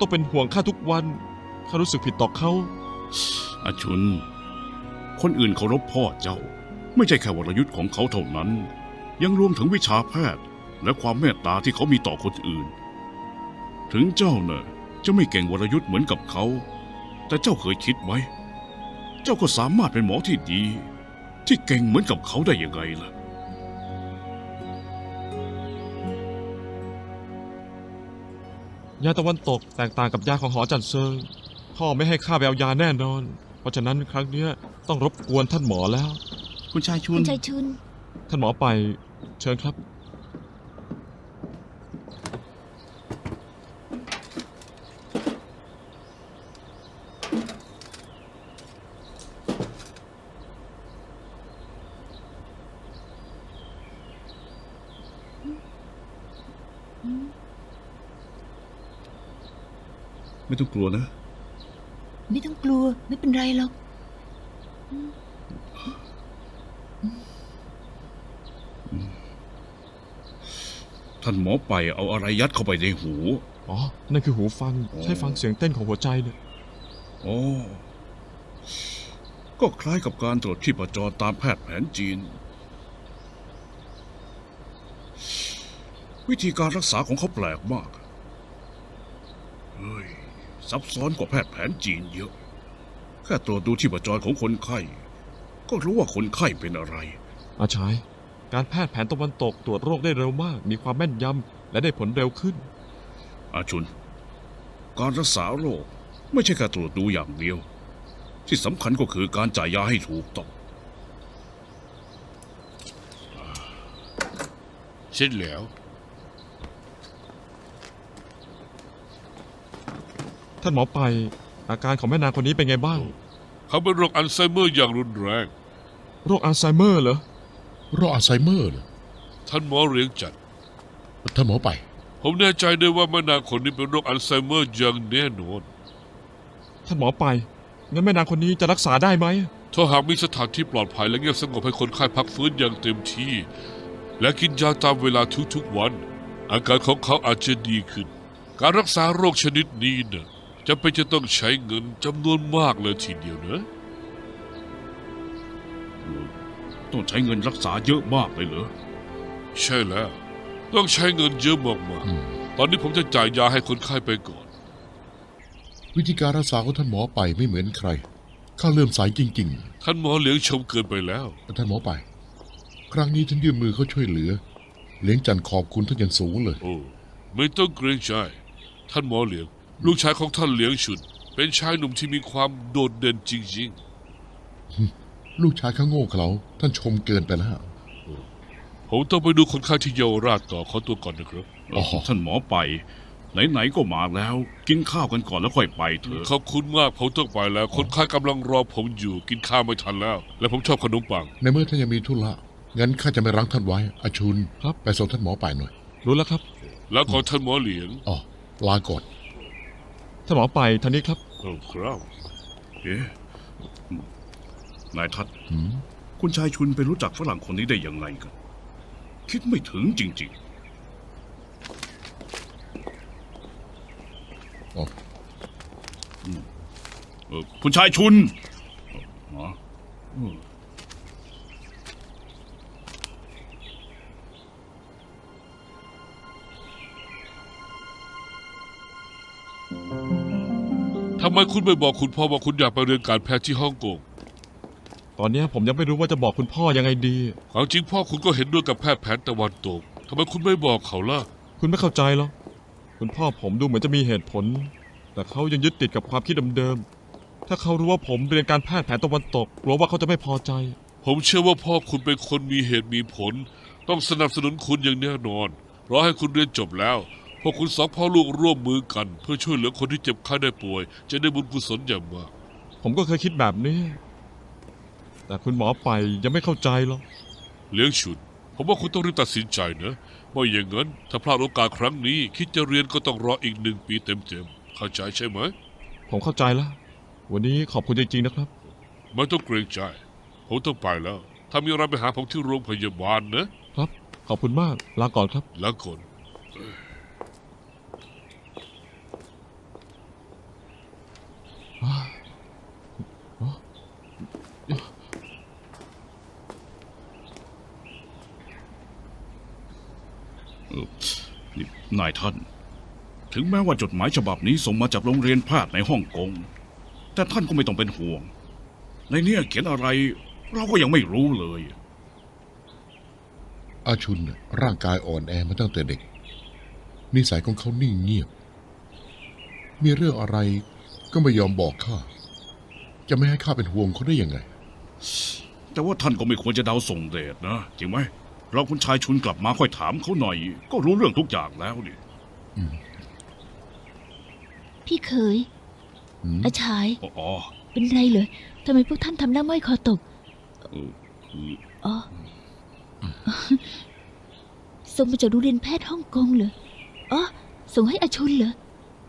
ต้องเป็นห่วงข้าทุกวันข้ารู้สึกผิดต่อเขาอาชุน คนอื่นเคารพพ่อเจ้า ไม่ใช่แค่วรยุทธ์ของเขาเท่านั้น ยังรวมถึงวิชาแพทย์ และความเมตตาที่เขามีต่อคนอื่น ถึงเจ้าเน่ะจะไม่เก่งวรยุทธ์เหมือนกับเขา แต่เจ้าเคยคิดไว้เจ้าก็สามารถเป็นหมอที่ดี ที่เก่งเหมือนกับเขาได้ยังไงล่ะ ยาตะวันตกแตกต่างกับยาของหอจันเซิง พ่อไม่ให้ข้าไปเอายาแน่นอน เพราะฉะนั้นครั้งเนี้ยต้องรบกวนท่านหมอแล้ว คุณชายชุคุนณชายชุน ท่านหมอไป เชิญครับ ต้องกลัวนะ ไม่ต้องกลัวไม่เป็นไรหรอก ท่านหมอไปเอาอะไรยัดเข้าไปในหู อ๋อ นั่นคือหูฟังโอ้ใช้ฟังเสียงเต้นของหัวใจเนี่ยอ๋อก็คล้ายกับการตรวจชีพจรตามแพทย์แผนจีน วิธีการรักษาของเขาแปลกมาก เฮ้ย ซับซ้อนกว่าแพทย์แผนจีนเยอะ แค่ตรวจดูชีพจรของคนไข้ ก็รู้ว่าคนไข้เป็นอะไร อาชายการแพทย์แผนตะวันตกตรวจโรคได้เร็วมาก มีความแม่นยำและได้ผลเร็วขึ้น อาชุน การรักษาโรคไม่ใช่แค่ตรวจดูอย่างเดียว ที่สำคัญก็คือการจ่ายยาให้ถูกต้องเสร็จแล้ว ท่านหมอไป อาการของแม่นางคนนี้เป็นไงบ้าง เขาเป็นโรคอัลไซเมอร์อย่างรุนแรง โรคอัลไซเมอร์เหรอ โรคอัลไซเมอร์เหรอ ท่านหมอเรียงจัด ท่านหมอไป ผมแน่ใจได้ว่าแม่นางคนนี้เป็นโรคอัลไซเมอร์อย่างแน่นอน ท่านหมอไป งั้นแม่นางคนนี้จะรักษาได้ไหม ถ้าหากมีสถานที่ปลอดภัยและเงียบสงบให้คนไข้พักฟื้นอย่างเต็มที่ และกินยาตามเวลาทุกๆวัน อาการของเขาอาจจะดีขึ้น การรักษาโรคชนิดนี้เนี่ย จะเป็นจะต้องใช้เงินจำนวนมากเลยทีเดียวนะต้องใช้เงินรักษาเยอะมากเลยเหรอ ใช่แล้ว ต้องใช้เงินเยอะมากอืมๆตอนนี้ผมจะจ่ายยาให้คนไข้ไปก่อน วิธีการรักษาของท่านหมอไปไม่เหมือนใคร ข้าเริ่มสายจริงท่านหมอเหลียงชมเกินไปแล้วๆท่านหมอไป ครั้งนี้ท่านยื่นมือเขาช่วยเหลือ เลี้ยงจันทร์ขอบคุณท่านอย่างสูงเลย โอ้ ไม่ต้องเกรงใจ ท่านหมอเหลียง ลูกชายของท่านเหลียงฉุนเป็นชายหนุ่มที่มีความโดดเด่นจริงลูกชายข้าโง่เขลาท่านชมเกินไปแล้วๆผมต้องไปดูคนไข้ที่เยาวราชต่อขอตัวก่อนนะครับอ๋อท่านหมอไป ไหนๆก็มาแล้ว กินข้าวกันก่อนแล้วค่อยไปเถอะขอบคุณมากผมต้องไปแล้ว คนไข้กำลังรอผมอยู่กินข้าวไม่ทันแล้ว และผมชอบขนมปัง ในเมื่อท่านยังมีธุระงั้นข้าจะไม่รั้งท่านไว้อาชุนครับไปส่งท่านหมอไปหน่อย รู้แล้วครับ แล้วขอท่านหมอเหลียงอ๋อลาก่อน ท่านหมอไปท่านนี้ครับโอ้ครับเอ๊ะนายทัศน์หืม คุณชายชุนไปรู้จักฝรั่งคนนี้ได้ยังไงกัน คิดไม่ถึงจริงอ๋อๆเออคุณชายชุนอ๋อเออ ทำไมคุณไม่บอกคุณพ่อว่าคุณอยากไปเรียนการแพทย์ที่ฮ่องกงตอนเนี้ยผมยังไม่รู้ว่าจะบอกคุณพ่อยังไงดี ความจริงพ่อคุณก็เห็นด้วยกับแพทย์แผนตะวันตกทำไมคุณไม่บอกเขาล่ะ คุณไม่เข้าใจหรอกคุณพ่อผมดูเหมือนจะมีเหตุผล แต่เขายังยึดติดกับความคิดเดิมๆถ้าเขารู้ว่าผมเรียนการแพทย์แผนตะวันตกกลัวว่าเขาจะไม่พอใจ ผมเชื่อว่าพ่อคุณเป็นคนมีเหตุมีผล ต้องสนับสนุนคุณอย่างแน่นอนรอให้คุณเรียนจบแล้ว พวกคุณสองพ่อลูกร่วมมือกัน เพื่อช่วยเหลือคนที่เจ็บไข้ได้ป่วย จะได้บุญกุศลอย่างมาก ผมก็เคยคิดแบบนี้ แต่คุณหมอไปยังไม่เข้าใจหรอกเลี้ยงฉุนผมว่าคุณต้องรีบตัดสินใจนะไม่อย่างนั้น ถ้าพลาดโอกาสครั้งนี้ คิดจะเรียนก็ต้องรออีกหนึ่งปีเต็มๆเข้าใจใช่ไหม ผมเข้าใจแล้ว วันนี้ขอบคุณจริงๆนะครับ ไม่ต้องเกรงใจ ผมต้องไปแล้ว ถ้ามีอะไรไปหาผมที่โรงพยาบาลนะ ครับ ขอบคุณมาก ลาก่อนครับแล้วคน นี่นายท่าน ถึงแม้ว่าจดหมายฉบับนี้ส่งมาจากโรงเรียนแพทย์ในฮ่องกง แต่ท่านก็ไม่ต้องเป็นห่วง ในเนี้เขียนอะไร เราก็ยังไม่รู้เลย อาชุนร่างกายอ่อนแอมาตั้งแต่เด็ก นิสัยของเขานิ่งเงียบ มีเรื่องอะไร ก็ไม่ยอมบอกข้า จะไม่ให้ข้าเป็นห่วงเขาได้ยังไง แต่ว่าท่านก็ไม่ควรจะเดาส่งเดชนะ จริงไหมเราคุณชายชุนกลับมาค่อยถามเขาหน่อย ก็รู้เรื่องทุกอย่างแล้วนี่พี่เคยหืมอาชายอ๋อเป็นไรเหรอทำไมพวกท่านทำหน้าม้อยคอตกเออคืออ๋อส่งมาจากโรงเรียนแพทย์ฮ่องกงเหรออ๋อส่งให้อาชุนเหรอ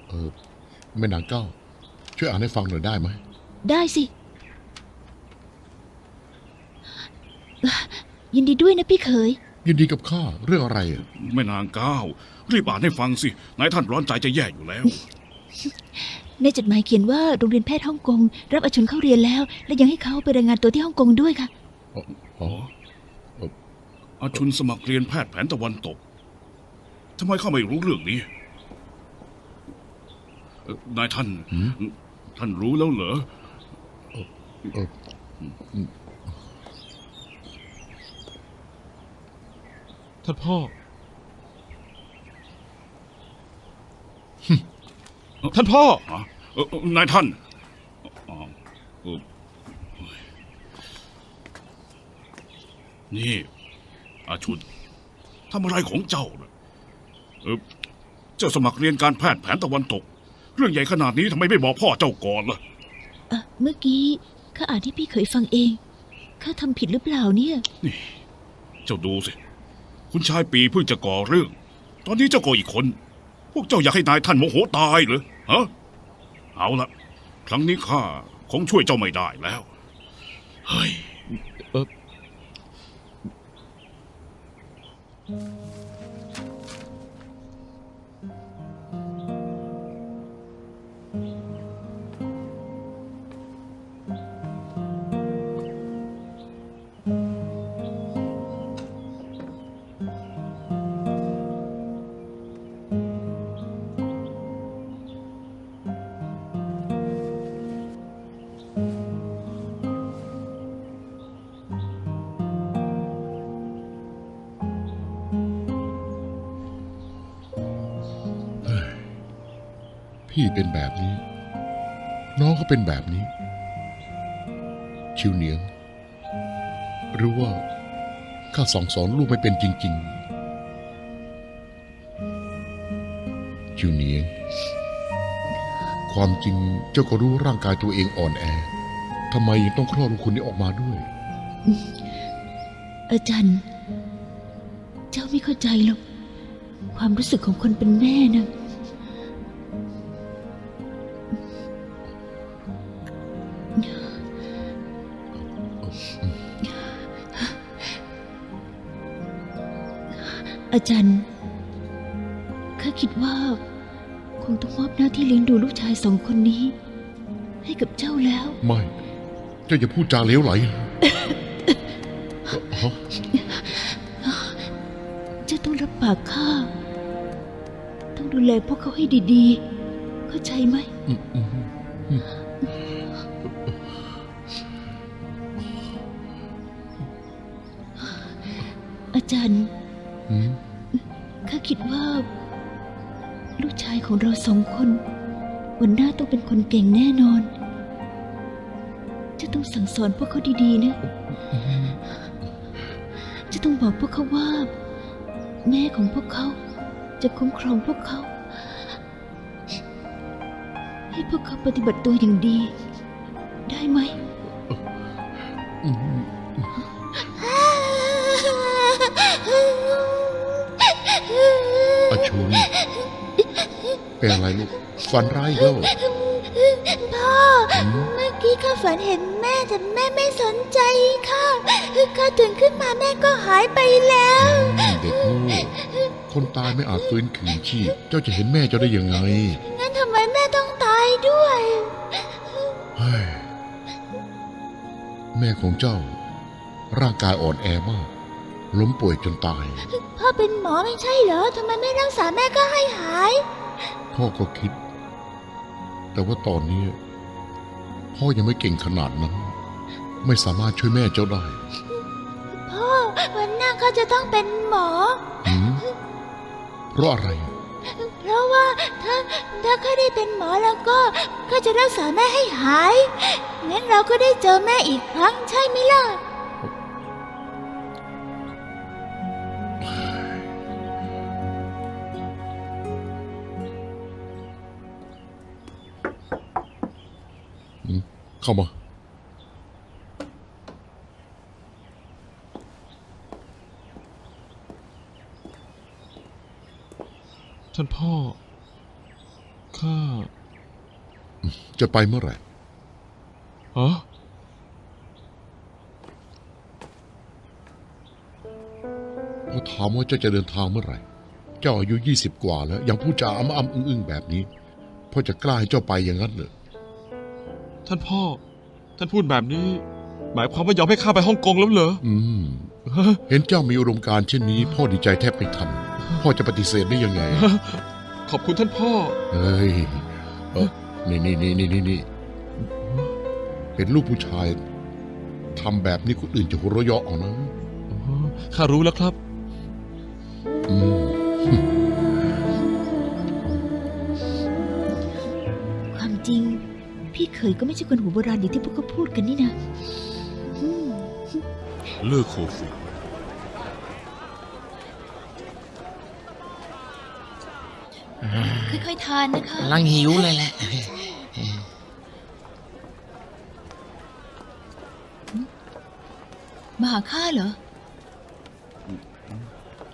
เออแม่นางเก้า ช่วยอ่านให้ฟังหน่อยได้ไหม ได้สิ ยินดีด้วยนะพี่เคยยินดีกับข้าเรื่องอะไรอะแม่นางก้าวรีบอ่านให้ฟังสินายท่านร้อนใจจะแย่อยู่แล้ว ในจดหมายเขียนว่าโรงเรียนแพทย์ฮ่องกง รับอาชุนเข้าเรียนแล้ว และยังให้เขาไปรายงานตัวที่ฮ่องกงด้วยค่ะอ๋ออ๋ออาชุนสมัครเรียนแพทย์แผนตะวันตกทำไมข้าไม่รู้เรื่องนี้เอ่อนายท่าน ท่านรู้แล้วเหรอเออท่านพ่อ ท่านพ่อ ฮะเอ่อเอ่อนายท่านอ๋อเอ่อนี่อาชุนทำอะไรของเจ้าน่ะเออเจ้าสมัครเรียนการแพทย์แผนตะวันตก เรื่องใหญ่ขนาดนี้ทำไมไม่บอกพ่อเจ้าก่อนล่ะอะเมื่อกี้ข้าอ่านให้พี่เคยฟังเอง ข้าทำผิดหรือเปล่าเนี่ยเจ้าดูสิ คุณชายปีเพิ่งจะก่อเรื่อง ตอนนี้เจ้าก่ออีกคน พวกเจ้าอยากให้นายท่านโมโหตายเหรอฮะเอาละครั้งนี้ข้าคงช่วยเจ้าไม่ได้แล้ว เฮ้ย เออ พี่เป็นแบบนี้ น้องก็เป็นแบบนี้ ชิวเหนียง หรือว่าข้าสองสอนลูกไม่เป็นจริง ๆ ชิวเหนียง ความจริงเจ้าก็รู้ร่างกายตัวเองอ่อนแอทำไมยังต้องคลอดลูกคนนี้ออกมาด้วย อาจารย์ เจ้าไม่เข้าใจหรอกความรู้สึกของคนเป็นแม่นะ อาจารย์ข้าคิดว่า คงต้องมอบหน้าที่เลี้ยงดูลูกชายสองคนนี้ ให้กับเจ้าแล้ว ไม่ เจ้าอย่าพูดจาเลวไหลฮะเจ้าต้องรับปากข้า ต้องดูแลพวกเขาให้ดีๆ เข้าใจไหมอืมอืมอาจารย์ สองคนวันหน้าต้องเป็นคนเก่งแน่นอน จะต้องสั่งสอนพวกเขาดีๆนะ จะต้องบอกพวกเขาว่า แม่ของพวกเขาจะคุ้มครองพวกเขา ให้พวกเขาปฏิบัติตัวอย่างดี ได้ไหม เป็นอะไรลูกฝันร้ายอีกแล้วเหรอพ่ออืมเมื่อกี้ข้าฝันเห็นแม่แต่แม่ไม่สนใจข้าข้าตื่นขึ้นมาแม่ก็หายไปแล้ว เด็กโง่คนตายไม่อาจฟื้นคืนชีพ เจ้าจะเห็นแม่เจ้าได้ยังไง งั้นทำไมแม่ต้องตายด้วยเฮ้ยแม่ของเจ้า ร่างกายอ่อนแอมากล้มป่วยจนตาย พ่อเป็นหมอไม่ใช่เหรอทำไมไม่รักษาแม่ก็ให้หาย พ่อก็คิด แต่ว่าตอนนี้ พ่อยังไม่เก่งขนาดนั้น ไม่สามารถช่วยแม่เจ้าได้ พ่อ วันหน้าก็จะต้องเป็นหมอหืมเพราะอะไร เพราะว่าถ้าถ้าข้าได้เป็นหมอแล้วก็ก็จะรักษาแม่ให้หายงั้นเราก็ได้เจอแม่อีกครั้งใช่ไหมล่ะ เข้ามา ท่านพ่อ ข้าจะไปเมื่อไหร่ฮะพอถามว่าเจ้าจะเดินทางเมื่อไหร่ เจ้าอายุยี่สิบกว่าแล้ว ยังพูดจาอ้ำอ้ำอึ้งอึ้งแบบนี้พ่อจะกล้าให้เจ้าไปอย่างนั้นเหรอ ท่านพ่อ ท่านพูดแบบนี้ หมายความว่ายอมให้ข้าไปฮ่องกงแล้วเหรอ อืมฮะเห็นเจ้ามีอุดมการณ์เช่นนี้ พ่อดีใจแทบไม่ทัน พ่อจะปฏิเสธได้ยังไง ขอบคุณท่านพ่อ เฮ้ยเออนี่นี่นี่นี่นี่นี่เป็นลูกผู้ชายทำแบบนี้คนอื่นจะหัวเราะเยาะเอานะอ๋อข้ารู้แล้วครับ อืมความ พี่เคยก็ไม่ใช่คนหัวโบราณอย่างที่พวกเขาพูดกันนี่นะอืมเลิกโคฟูค่อยๆทานนะคะกำลังหิวเลยแหละ มาหาข้าเหรอ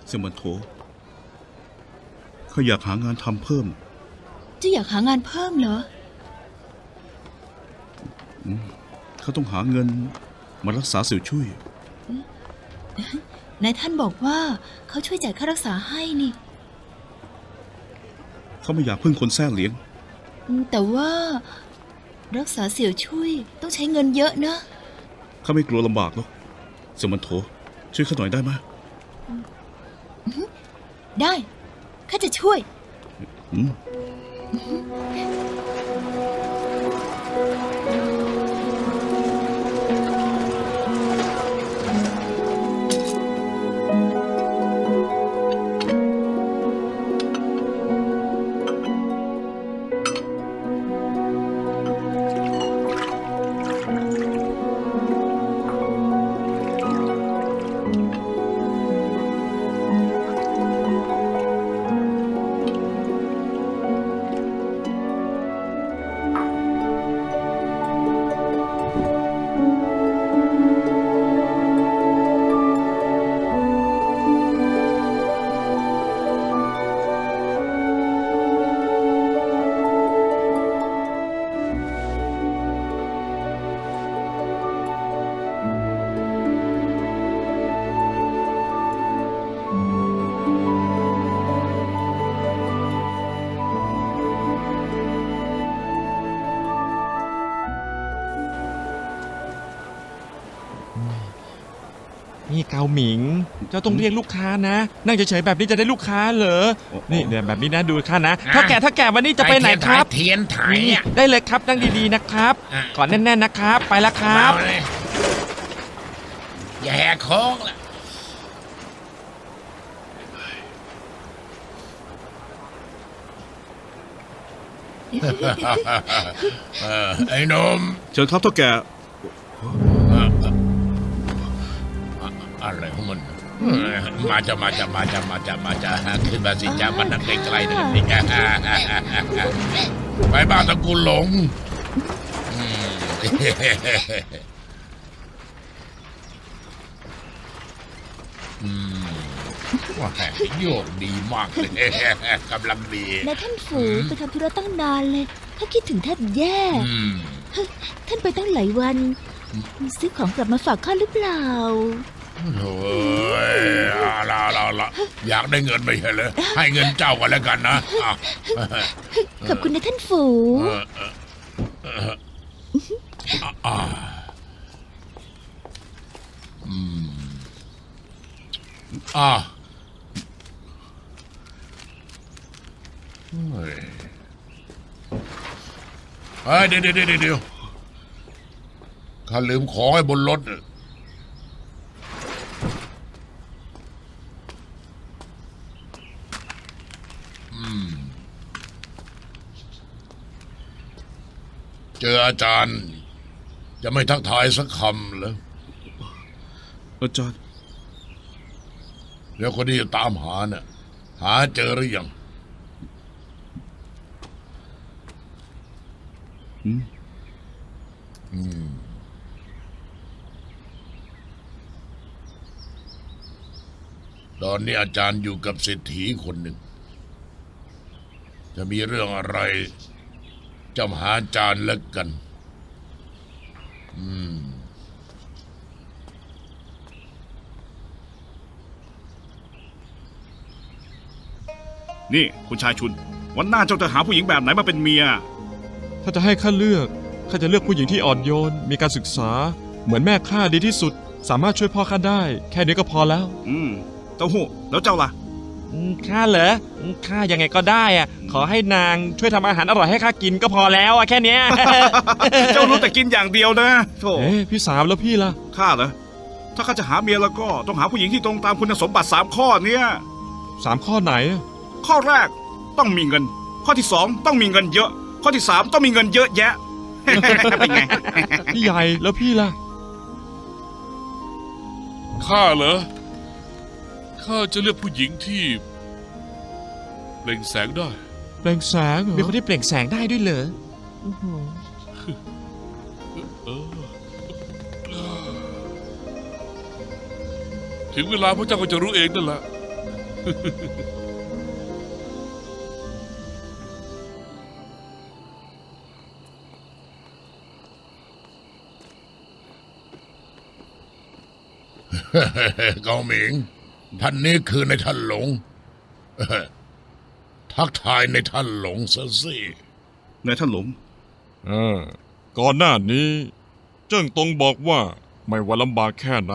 เสยมันโถเขาอยากหางานทำเพิ่ม จะอยากหางานเพิ่มเหรอ เขาต้องหาเงินมารักษาเสี่ยวช่วย นายท่านบอกว่าเขาช่วยจ่ายค่ารักษาให้นี่ เขาไม่อยากพึ่งคนแท้เลี้ยงอืมแต่ว่ารักษาเสี่ยวช่วยต้องใช้เงินเยอะนะเขาไม่กลัวลำบากหรอกเสยมันโถ ช่วยเขาหน่อยได้ไหมได้ ข้าจะช่วย อืม หมิง เจ้าต้องเรียกลูกค้านะ นั่งเฉยๆแบบนี้จะได้ลูกค้าเหรอ นี่เดี๋ยวแบบนี้นะดูข้านะถ้าแก่ถ้าแก่วันนี้จะไปไหนครับ เทียนไถนี่อะได้เลยครับนั่งดีๆนะครับอะก่อนแน่นๆนะครับ ไปแล้วครับเาเลยอย่าแหกโค้งล่ะเออไอ้หนมเชิญครับเท่าแก่ อะไรของมันเออมาจะมาจะมาจะมาจะมาจะขึ้นมาสิจ้ามันนั่งไกลๆหน่อยนี่ไปบ้านตระกูลหลงอืมอืมว่าแต่โยกดีมากเลยกำลังดีนายท่านฝูไปทำธุระตั้งนานเลยถ้าคิดถึงแทบแย่อืมท่านไปตั้งหลายวัน ซื้อของกลับมาฝากข้าหรือเปล่า โอ้ยเอาละเอาละเอาละอยากได้เงินไม่ใช่เหรอให้เงินเจ้ากันแล้วกันนะอะขอบคุณนะท่านฝูเออเออเอออ่าอืมอ่าเฮ้ยเฮ้ยเดี๋ยวเดี๋ยวเดี๋ยวเดี๋ยวข้าลืมของไอ้บนรถน่ะอืม เจออาจารย์ จะไม่ทักทายสักคำเหรออาจารย์ แล้วคนที่จะตามหาเนี่ยหาเจอหรือยังอืมอืมตอนนี้อาจารย์อยู่กับเศรษฐีคนหนึ่ง จะมีเรื่องอะไร จำหาอาจารย์แล้วกัน อืม นี่คุณชายชุน วันหน้าเจ้าจะหาผู้หญิงแบบไหนมาเป็นเมีย ถ้าจะให้ข้าเลือก ข้าจะเลือกผู้หญิงที่อ่อนโยน มีการศึกษา เหมือนแม่ข้าดีที่สุด สามารถช่วยพ่อข้าได้ แค่นี้ก็พอแล้ว อืม เต้าหู้ แล้วเจ้าล่ะอืม ข้าเหรออืมข้ายังไงก็ได้อะขอให้นางช่วยทำอาหารอร่อยให้ข้ากินก็พอแล้วอะแค่เนี้ย เจ้ารู้แต่กินอย่างเดียวนะโธ่เอ๊ะพี่สามแล้วพี่ล่ะ ข้าเหรอถ้าข้าจะหาเมียแล้วก็ต้องหาผู้หญิงที่ตรงตามคุณสมบัติสามข้อเนี้ยสามข้อไหนอะข้อแรกต้องมีเงิน ข้อที่สองต้องมีเงินเยอะ ข้อที่สามต้องมีเงินเยอะแยะ เป็นไง พี่ใหญ่แล้วพี่ล่ะ ข้าเหรอ ข้าจะเลือกผู้หญิงที่เปล่งแสงได้ เปล่งแสงเหรอ มีคนที่เปล่งแสงได้ด้วยเหรอเออถึงเวลาพระเจ้าก็จะรู้เองนั่นแหละเกาหมิง ท่านนี้คือในท่านหลงเอ่อทักทายในท่านหลงซะสินายท่านหลงเออก่อนหน้านี้ เจิ้งตงบอกว่าไม่ว่าลำบากแค่ไหน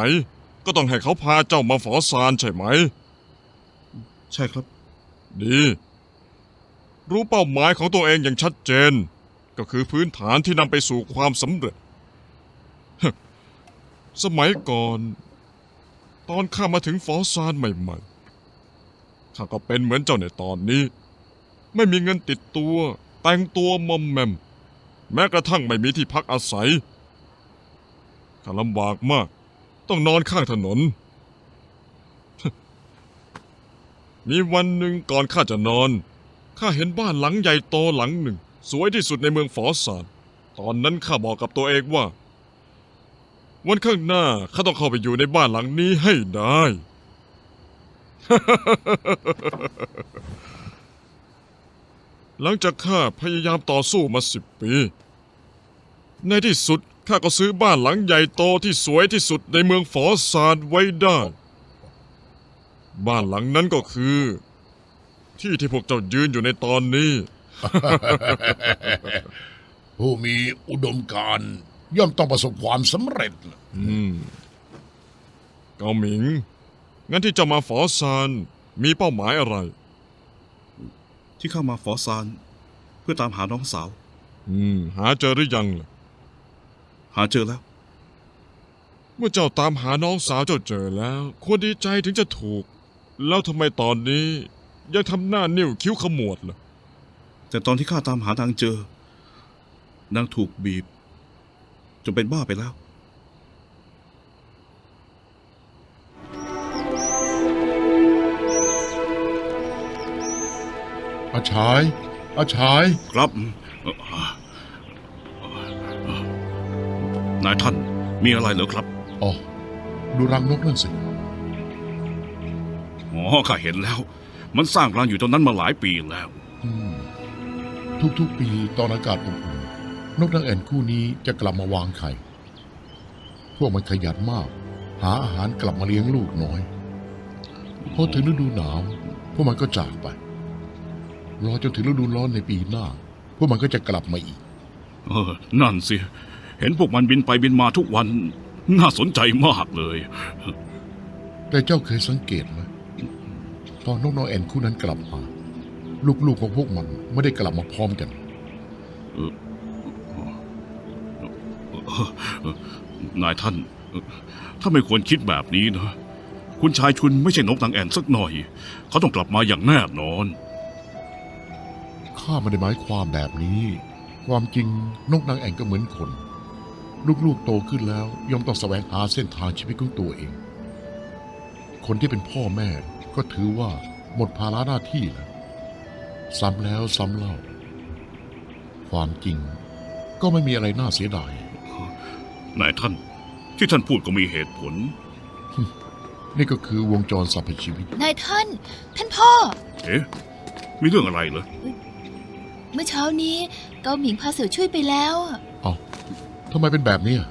ก็ต้องให้เขาพาเจ้ามาฝอซานใช่ไหม ใช่ครับ ดี รู้เป้าหมายของตัวเองอย่างชัดเจน ก็คือพื้นฐานที่นำไปสู่ความสำเร็จ สมัยก่อนต อนข้ามาถึงฟอซานใหม่ๆ ข้าก็เป็นเหมือนเจ้าในตอนนี้ ไม่มีเงินติดตัว แต่งตัวมอมแมม แม้กระทั่งไม่มีที่พักอาศัย ข้าลำบากมาก ต้องนอนข้างถนน มีวันหนึ่งก่อนข้าจะนอน ข้าเห็นบ้านหลังใหญ่โตหลังหนึ่ง สวยที่สุดในเมืองฝอซาน ตอนนั้นข้าบอกกับตัวเองว่า วันข้างหน้าข้าต้องเข้าไปอยู่ในบ้านหลังนี้ให้ได้ หลังจากข้าพยายามต่อสู้มาสิบปี ในที่สุดข้าก็ซื้อบ้านหลังใหญ่โตที่สวยที่สุดในเมืองฝอซานไว้ได้ บ้านหลังนั้นก็คือ ที่ที่พวกเจ้ายืนอยู่ในตอนนี้ ผู้มีอุดมการณ์ ย่อมต้องประสบความสำเร็จอืมเกาหมิง งั้นที่เจะมาฝอซานมีเป้าหมายอะไร ที่เข้ามาฝอซานเพื่อตามหาน้องสาว อืม หาเจอหรือยังล่ะ หาเจอแล้ว เมื่อเจ้าตามหาน้องสาวเจ้าเจอแล้ว ควรดีใจถึงจะถูก แล้วทำไมตอนนี้ยังทำหน้านิ้วคิ้วขมวดล่ะ แต่ตอนที่ข้าตามหานางเจอ นางถูกบีบ จนเป็นบ้าไปแล้ว อาชาย อาชาย ครับเอ่อนายท่านมีอะไรเหรอครับ อ๋อ ดูรังนกนั่นสิ อ๋อ ข้าเห็นแล้ว มันสร้างรังอยู่ตรงนั้นมาหลายปีแล้วอืมทุกๆ ปีตอนอากาศอบอุ่น นกนางแอ่นคู่นี้จะกลับมาวางไข่ พวกมันขยันมาก หาอาหารกลับมาเลี้ยงลูกน้อย พอถึงฤดูหนาว พวกมันก็จากไป รอจนถึงฤดูร้อนในปีหน้า พวกมันก็จะกลับมาอีก เออ นั่นสิ เห็นพวกมันบินไปบินมาทุกวัน น่าสนใจมากเลย แต่เจ้าเคยสังเกตไหมตอนนกน้อยแอนคู่นั้นกลับมา ลูกๆของพวกมันไม่ได้กลับมาพร้อมกัน นายท่านถ้าไม่ควรคิดแบบนี้นะ คุณชายชุนไม่ใช่นกนางแอ่นสักหน่อย เขาต้องกลับมาอย่างแน่นอน ข้าไม่ได้หมายความแบบนี้ ความจริงนกนางแอ่นก็เหมือนคน ลูกๆโตขึ้นแล้วย่อมต้องแสวงหาเส้นทางชีวิตของตัวเอง คนที่เป็นพ่อแม่ก็ถือว่าหมดภาระหน้าที่แล้ว ซ้ำแล้วซ้ำเล่า ความจริงก็ไม่มีอะไรน่าเสียดาย นายท่าน ที่ท่านพูดก็มีเหตุผล นี่ก็คือวงจรสรรพชีวิต นายท่าน ท่านพ่อ เอ๊ะ มีเรื่องอะไรเหรอ เมื่อเช้านี้เกาหมิงพาเสี่ยวช่วยไปแล้วอะ เอาทำไมเป็นแบบนี้อะ